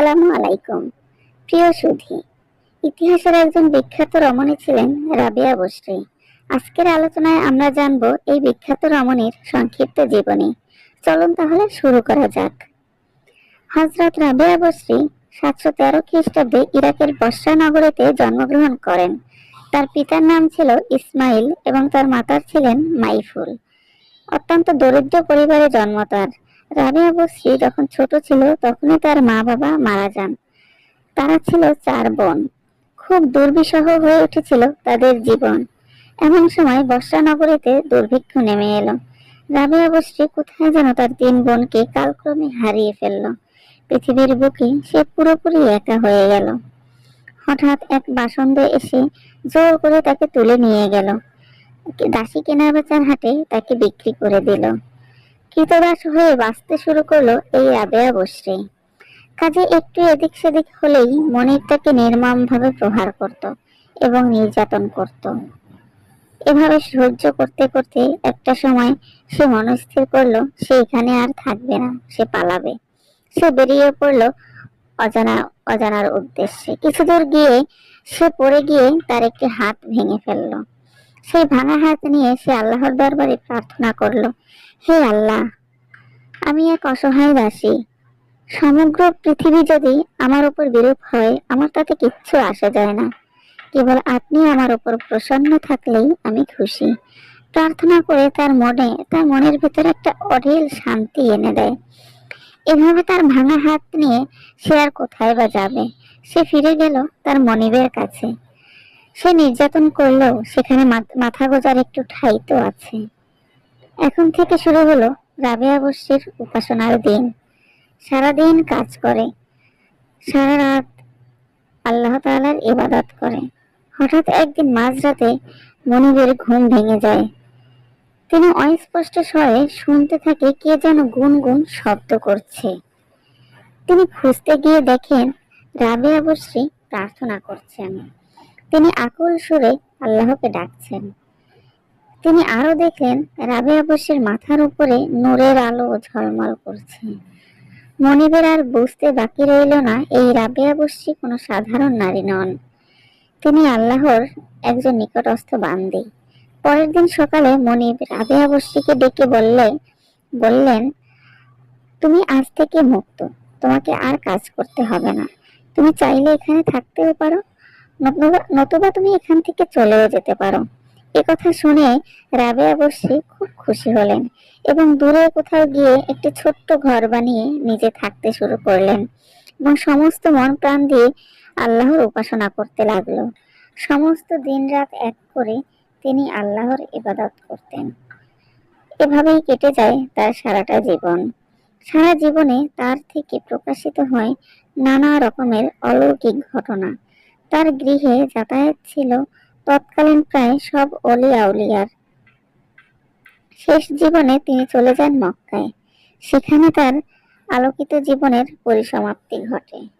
আসসালামু আলাইকুম। প্রিয় সুধী, ইতিহাসের একজন বিখ্যাত রমণী ছিলেন রাবিয়া বসরি। আজকের আলোচনায় আমরা জানব এই বিখ্যাত রমণীর সংক্ষিপ্ত জীবনী। চলুন তাহলে শুরু করা যাক। হজরত রাবিয়া বসরি সাতশো তেরো খ্রিস্টাব্দে ইরাকের বসরা নগরীতে জন্মগ্রহণ করেন। তার পিতার নাম ছিল ইসমাইল এবং তার মাতার ছিলেন মাইফুল। অত্যন্ত দরিদ্র পরিবারে জন্ম তার। রাবিয়া বসরি যখন ছোট ছিল, তখনই তার মা বাবা মারা যান। তারা ছিল চার বোন। খুব দুর্বিষহ হয়ে উঠেছিল তাদের জীবন। এমন সময় বর্ষা নগরীতে দুর্ভিক্ষ নেমে এলো। রাবিয়া বসরি কোথায় যেন তার তিন বোনকে কালক্রমে হারিয়ে ফেলল। পৃথিবীর বুকে সে পুরোপুরি একা হয়ে গেল। হঠাৎ এক বাসন্দ এসে জোর করে তাকে তুলে নিয়ে গেল। দাসী কেনা বেচার হাটে তাকে বিক্রি করে দিল। কৃতদাস হয়ে বাঁচতে শুরু করল এই রাবেয়া বসরে কাজে একটু এদিক সেদিক হলেই মনির তাকে নির্মম ভাবে প্রহার করত এবং নির্যাতন করত। এভাবে সহ্য করতে করতে একটা সময় সে মনস্থির করল, সে এখানে আর থাকবে না, সে পালাবে। সে বেরিয়ে পড়ল অজানা, অজানার উদ্দেশ্যে। কিছু দূর গিয়ে সে পড়ে গিয়ে তার একটি হাত ভেঙে ফেলল। সেই ভাঙা হাত নিয়ে সে আল্লাহর দরবারে প্রার্থনা করল, হে আল্লাহ, আমি এক অসহায় দাসী সমগ্র পৃথিবী যদি আমার উপর বিরূপ হয়, আমার তাতে কিচ্ছু আসা যায় না। কেবল আপনি আমার উপর প্রসন্ন থাকলেই আমি খুশি প্রার্থনা করে তার মনে, তার মনের ভিতরে একটা অঢেল শান্তি এনে দেয়। এভাবে তার ভাঙা হাত নিয়ে সে আর কোথায় বা যাবে? সে ফিরে গেল তার মনিবের কাছে। সে নির্যাতন করলেও সেখানে মাথা গোজার একটু ঠাই তো আছে। এখন থেকে শুরু হলো রাবেয়া বস্যের উপাসনার দিন। সারাদিন কাজ করে। সারা রাত আল্লাহ তালার ইবাদত করে। হঠাৎ একদিন মাঝরাতে মনিবের ঘুম ভেঙে যায়। তিনি অস্পষ্ট স্বরে শুনতে থাকে কে যেন গুনগুন শব্দ করছে। তিনি খুঁজতে গিয়ে দেখেন রাবেয়া বসরি প্রার্থনা করছেন। তিনি আকুল সুরে আল্লাহকে ডাকছেন। তিনি আরও দেখলেন রাবেয়া বসির মাথার উপরে নূরের আলো ঝলমল করছে। মনিবের আর বুঝতে বাকি রইল না এই রাবেয়া বসি কোনো সাধারণ নারী নন। তিনি আল্লাহর একজন নিকটস্থ বান্দি। পরের দিন সকালে মনিব রাবেয়া বসিকে ডেকে বললে, বললেন, তুমি আজ থেকে মুক্ত। তোমাকে আর কাজ করতে হবে না। তুমি চাইলে এখানে থাকতেও পারো নতুবা তুমি এখান থেকে চলেও যেতে পারো। এ কথা শুনে রাবেয়া বসরি খুব খুশি হলেন এবং দূরে কোথাও গিয়ে একটি ছোট্ট ঘর বানিয়ে নিজে থাকতে শুরু করলেন এবং সমস্ত মন প্রাণ দিয়ে আল্লাহর উপাসনা করতে লাগল। সমস্ত দিন রাত এক করে তিনি আল্লাহর ইবাদত করতেন। এভাবেই কেটে যায় তার সারাটা জীবন। সারা জীবনে তার থেকে প্রকাশিত হয় নানা রকমের অলৌকিক ঘটনা। তার গৃহে যাতায়াত ছিল তৎকালীন প্রায় সব অলি আউলিয়ার। শেষ জীবনে তিনি চলে যান মক্কায়। সেখানে তার আলোকিত জীবনের পরিসমাপ্তি ঘটে।